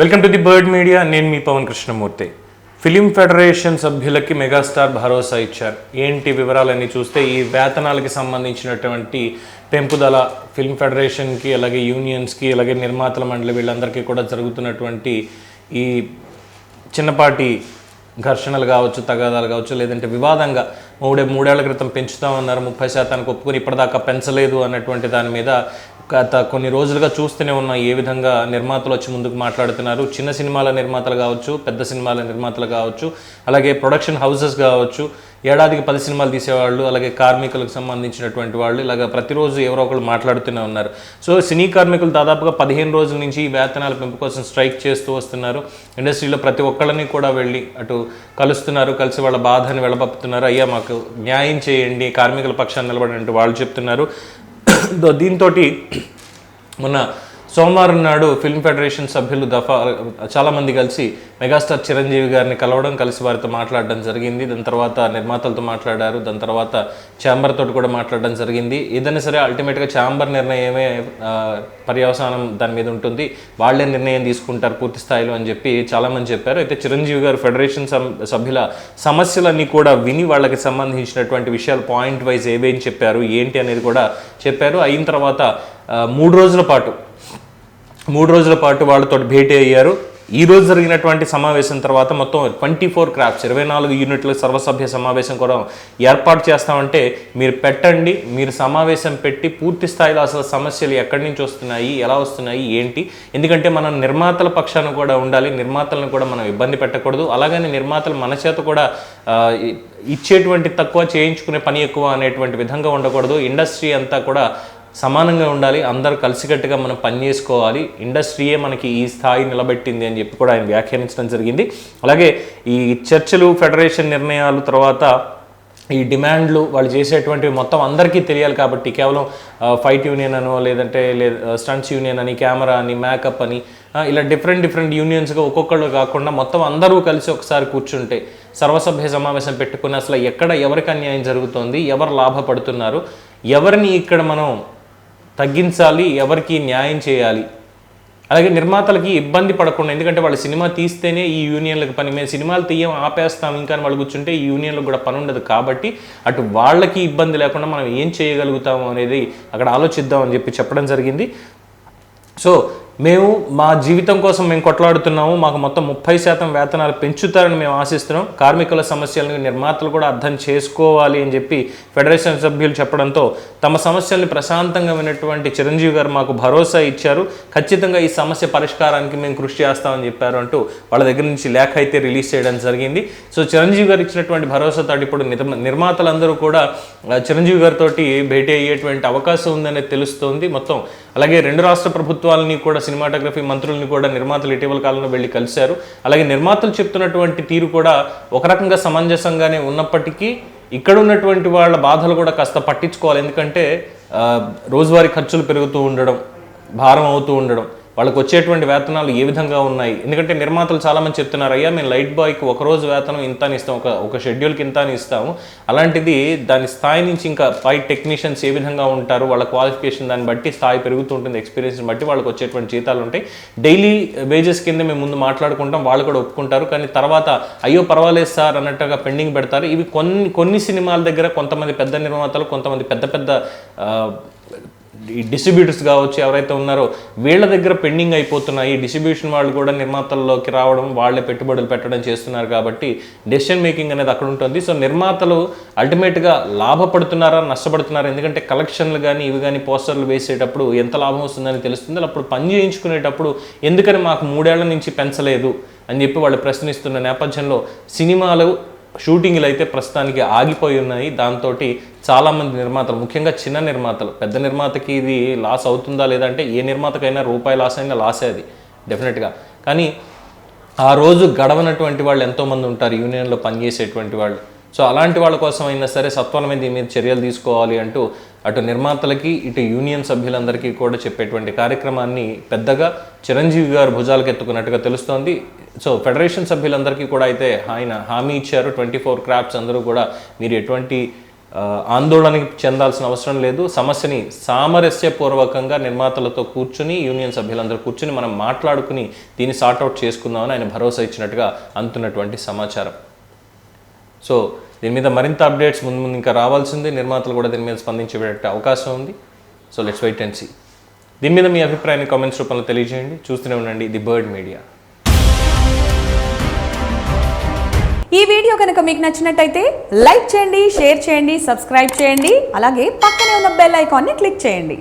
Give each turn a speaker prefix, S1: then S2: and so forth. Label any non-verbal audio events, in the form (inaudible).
S1: Welcome to the bird media నేను మీ Pavan Krishnamurthy. Film federation సభ్యులకి మెగాస్టార్ భరోసా ఇచ్చారు. ఏంటి వివరాలన్నీ చూస్తే ఈ వేతనాలకి సంబంధించినటువంటి పెంపుదల ఫిల్మ్ ఫెడరేషన్కి అలాగే యూనియన్స్కి అలాగే నిర్మాతల మండలి వీళ్ళందరికీ కూడా జరుగుతున్నటువంటి ఈ చిన్నపాటి ఘర్షణలు కావచ్చు తగాదాలు కావచ్చు లేదంటే వివాదంగా మూడే మూడేళ్ళ క్రితం పెంచుతామన్నారు ముప్పై శాతానికి ఒప్పుకొని ఇప్పటిదాకా పెంచలేదు అన్నటువంటి దాని మీద గత కొన్ని రోజులుగా చూస్తూనే ఉన్న ఏ విధంగా నిర్మాతలు వచ్చి ముందుకు మాట్లాడుతున్నారు. చిన్న సినిమాల నిర్మాతలు కావచ్చు పెద్ద సినిమాల నిర్మాతలు కావచ్చు అలాగే ప్రొడక్షన్ హౌసెస్ కావచ్చు ఏడాదికి పది సినిమాలు తీసేవాళ్ళు అలాగే కార్మికులకు సంబంధించినటువంటి వాళ్ళు ఇలాగ ప్రతిరోజు ఎవరో ఒకరు మాట్లాడుతూనే ఉన్నారు. సో సినీ కార్మికులు దాదాపుగా పదిహేను రోజుల నుంచి ఈ వేతనాల పెంపు కోసం స్ట్రైక్ చేస్తూ వస్తున్నారు. ఇండస్ట్రీలో ప్రతి ఒక్కళ్ళని కూడా వెళ్ళి అటు కలుస్తున్నారు. కలిసి వాళ్ళ బాధని వెళ్ళబప్పుతున్నారు అయ్యా మాకు న్యాయం చేయండి కార్మికుల పక్షాన్ని నిలబడండి వాళ్ళు చెప్తున్నారు. (coughs) దీంతో మొన్న సోమవారం నాడు ఫిల్మ్ ఫెడరేషన్ సభ్యులు దఫా చాలామంది కలిసి మెగాస్టార్ చిరంజీవి గారిని కలవడం కలిసి వారితో మాట్లాడడం జరిగింది. దాని తర్వాత నిర్మాతలతో మాట్లాడారు. దాని తర్వాత ఛాంబర్ తోటి కూడా మాట్లాడడం జరిగింది. ఏదైనా సరే అల్టిమేట్గా ఛాంబర్ నిర్ణయమే ఆ, పర్యవసానం దాని మీద ఉంటుంది. వాళ్ళే నిర్ణయం తీసుకుంటారు పూర్తి స్థాయిలో అని చెప్పి చాలామంది చెప్పారు. అయితే చిరంజీవి గారు ఫెడరేషన్ సభ్యుల సమస్యలన్నీ కూడా విని వాళ్ళకి సంబంధించినటువంటి విషయాలు పాయింట్ వైజ్ ఏవేం చెప్పారు ఏంటి అనేది కూడా చెప్పారు. అయిన తర్వాత మూడు రోజుల పాటు మూడు రోజుల పాటు వాళ్ళతో భేటీ అయ్యారు. ఈ రోజు జరిగినటువంటి సమావేశం తర్వాత మొత్తం ట్వంటీ ఫోర్ క్రాఫ్ట్స్ ఇరవై నాలుగు యూనిట్ల సర్వసభ్య సమావేశం కూడా ఏర్పాటు చేస్తామంటే మీరు పెట్టండి మీరు సమావేశం పెట్టి పూర్తి స్థాయిలో అసలు సమస్యలు ఎక్కడి నుంచి వస్తున్నాయి ఎలా వస్తున్నాయి ఏంటి? ఎందుకంటే మనం నిర్మాతల పక్షాన కూడా ఉండాలి నిర్మాతలను కూడా మనం ఇబ్బంది పెట్టకూడదు. అలాగని నిర్మాతలు మన చేత కూడా ఇచ్చేటువంటి తక్కువ చేయించుకునే పని ఎక్కువ అనేటువంటి విధంగా ఉండకూడదు. ఇండస్ట్రీ అంతా కూడా సమానంగా ఉండాలి అందరూ కలిసికట్టుగా మనం పనిచేసుకోవాలి ఇండస్ట్రీయే మనకి ఈ స్థాయి నిలబెట్టింది అని చెప్పి కూడా ఆయన వ్యాఖ్యానించడం జరిగింది. అలాగే ఈ చర్చలు ఫెడరేషన్ నిర్ణయాలు తర్వాత ఈ డిమాండ్లు వాళ్ళు చేసేటువంటివి మొత్తం అందరికీ తెలియాలి కాబట్టి కేవలం ఫైట్ యూనియన్ అనో లేదంటే లే స్టంట్స్ యూనియన్ అని కెమెరా అని మేకప్ అని ఇలా డిఫరెంట్ డిఫరెంట్ యూనియన్స్గా ఒక్కొక్కళ్ళు కాకుండా మొత్తం అందరూ కలిసి ఒకసారి కూర్చుంటే సర్వసభ్య సమావేశం పెట్టుకుని అసలు ఎక్కడ ఎవరికి అన్యాయం జరుగుతోంది ఎవరు లాభపడుతున్నారు ఎవరిని ఇక్కడ మనం తగ్గించాలి ఎవరికి న్యాయం చేయాలి. అలాగే నిర్మాతలకి ఇబ్బంది పడకుండా ఎందుకంటే వాళ్ళు సినిమా తీస్తేనే ఈ యూనియన్లకు పని మేము సినిమాలు తీయం ఆపేస్తాం ఇంకా అని వాళ్ళు కూర్చుంటే ఈ యూనియన్లకు కూడా పని ఉండదు. కాబట్టి అటు వాళ్ళకి ఇబ్బంది లేకుండా మనం ఏం చేయగలుగుతాము అనేది అక్కడ ఆలోచిద్దాం అని చెప్పి చెప్పడం జరిగింది. సో మేము మా జీవితం కోసం మేము కొట్లాడుతున్నాము మాకు మొత్తం ముప్పై శాతం వేతనాలు పెంచుతారని మేము ఆశిస్తున్నాం. కార్మికుల సమస్యలను నిర్మాతలు కూడా అర్థం చేసుకోవాలి అని చెప్పి ఫెడరేషన్ సభ్యులు చెప్పడంతో తమ సమస్యల్ని ప్రశాంతంగా విన్నటువంటి చిరంజీవి గారు మాకు భరోసా ఇచ్చారు. ఖచ్చితంగా ఈ సమస్య పరిష్కారానికి మేము కృషి చేస్తామని చెప్పారు అంటూ వాళ్ళ దగ్గర నుంచి లేఖ అయితే రిలీజ్ చేయడం జరిగింది. సో చిరంజీవి గారు ఇచ్చినటువంటి భరోసాతో ఇప్పుడు నిర్మాతలందరూ కూడా చిరంజీవి గారితో భేటీ అయ్యేటువంటి అవకాశం ఉందనేది తెలుస్తోంది. మొత్తం అలాగే రెండు రాష్ట్ర ప్రభుత్వాలని కూడా సినిమాటోగ్రఫీ మంత్రుల్ని కూడా నిర్మాతలు ఇటీవల కాలంలో వెళ్ళి కలిశారు. అలాగే నిర్మాతలు చెప్తున్నటువంటి తీరు కూడా ఒక రకంగా సమంజసంగానే ఉన్నప్పటికీ ఇక్కడ ఉన్నటువంటి వాళ్ళ బాధలు కూడా కాస్త పట్టించుకోవాలి. ఎందుకంటే రోజువారీ ఖర్చులు పెరుగుతూ ఉండడం భారం అవుతూ ఉండడం వాళ్ళకి వచ్చేటువంటి వేతనాలు ఏ విధంగా ఉన్నాయి? ఎందుకంటే నిర్మాతలు చాలామంది చెప్తున్నారు అయ్యా మేము లైట్ బాయ్కి ఒక రోజు వేతనం ఇంత అని ఇస్తాం ఒక ఒక షెడ్యూల్కి ఇంత అని ఇస్తాము. అలాంటిది దాని స్థాయి నుంచి ఇంకా పై టెక్నీషియన్స్ ఏ విధంగా ఉంటారు వాళ్ళ క్వాలిఫికేషన్ దాన్ని బట్టి స్థాయి పెరుగుతూ ఉంటుంది ఎక్స్పీరియన్స్ బట్టి వాళ్ళకి వచ్చేటువంటి జీతాలు ఉంటాయి. డైలీ వేజెస్ కింద మేము ముందు మాట్లాడుకుంటాం వాళ్ళు కూడా ఒప్పుకుంటారు. కానీ తర్వాత అయ్యో పర్వాలేదు సార్ అన్నట్టుగా పెండింగ్ పెడతారు. ఇవి కొన్ని కొన్ని సినిమాల దగ్గర కొంతమంది పెద్ద నిర్మాతలు కొంతమంది పెద్ద పెద్ద ఈ డిస్ట్రిబ్యూటర్స్ కావచ్చు ఎవరైతే ఉన్నారో వీళ్ళ దగ్గర పెండింగ్ అయిపోతున్నాయి. డిస్ట్రిబ్యూషన్ వాళ్ళు కూడా నిర్మాతల్లోకి రావడం వాళ్ళే పెట్టుబడులు పెట్టడం చేస్తున్నారు కాబట్టి డెసిషన్ మేకింగ్ అనేది అక్కడ ఉంటుంది. సో నిర్మాతలు అల్టిమేట్గా లాభపడుతున్నారా నష్టపడుతున్నారా? ఎందుకంటే కలెక్షన్లు కానీ ఇవి కానీ పోస్టర్లు వేసేటప్పుడు ఎంత లాభం వస్తుందని తెలుస్తుంది. అప్పుడు పని చేయించుకునేటప్పుడు ఎందుకని మాకు మూడేళ్ళ నుంచి పెంచలేదు అని చెప్పి వాళ్ళు ప్రశ్నిస్తున్న నేపథ్యంలో సినిమాలు షూటింగ్లు అయితే ప్రస్తుతానికి ఆగిపోయి ఉన్నాయి. దాంతో చాలామంది నిర్మాతలు ముఖ్యంగా చిన్న నిర్మాతలు పెద్ద నిర్మాతకి ఇది లాస్ అవుతుందా లేదంటే ఏ నిర్మాతకైనా రూపాయి లాస్ అయినా లాసే అది డెఫినెట్గా. కానీ ఆ రోజు గడవనటువంటి వాళ్ళు ఎంతోమంది ఉంటారు యూనియన్లో పనిచేసేటువంటి వాళ్ళు. సో అలాంటి వాళ్ళ కోసం అయినా సరే సత్వరమే దీని మీద చర్యలు తీసుకోవాలి అంటూ అటు నిర్మాతలకి ఇటు యూనియన్ సభ్యులందరికీ కూడా చెప్పేటువంటి కార్యక్రమాన్ని పెద్దగా చిరంజీవి గారు భుజాలకు ఎత్తుకున్నట్టుగా తెలుస్తోంది. సో ఫెడరేషన్ సభ్యులందరికీ కూడా అయితే ఆయన హామీ ఇచ్చారు. ట్వంటీ ఫోర్ క్రాఫ్ట్స్ అందరూ కూడా మీరు ఎటువంటి ఆందోళనకి చెందాల్సిన అవసరం లేదు. సమస్యని సామరస్యపూర్వకంగా నిర్మాతలతో కూర్చుని యూనియన్ సభ్యులందరూ కూర్చుని మనం మాట్లాడుకుని దీన్ని సార్ట్అవుట్ చేసుకుందామని ఆయన భరోసా ఇచ్చినట్టుగా అందుతున్నటువంటి సమాచారం. సో దీని మీద మరింత అప్డేట్స్ ముందు ముందు ఇంకా రావాల్సింది. నిర్మాతలు కూడా దీని మీద స్పందించే అవకాశం ఉంది. So let's wait and see దీని మీద మీ అభిప్రాయాన్ని కామెంట్స్ రూపంలో తెలియజేయండి. చూస్తూనే ఉండండి. ది బర్డ్ మీడియా
S2: ఈ వీడియో కనుక మీకు నచ్చినట్టయితే లైక్ చేయండి షేర్ చేయండి సబ్స్క్రైబ్ చేయండి. అలాగే పక్కనే ఉన్న బెల్ ఐకాన్ని క్లిక్ చేయండి.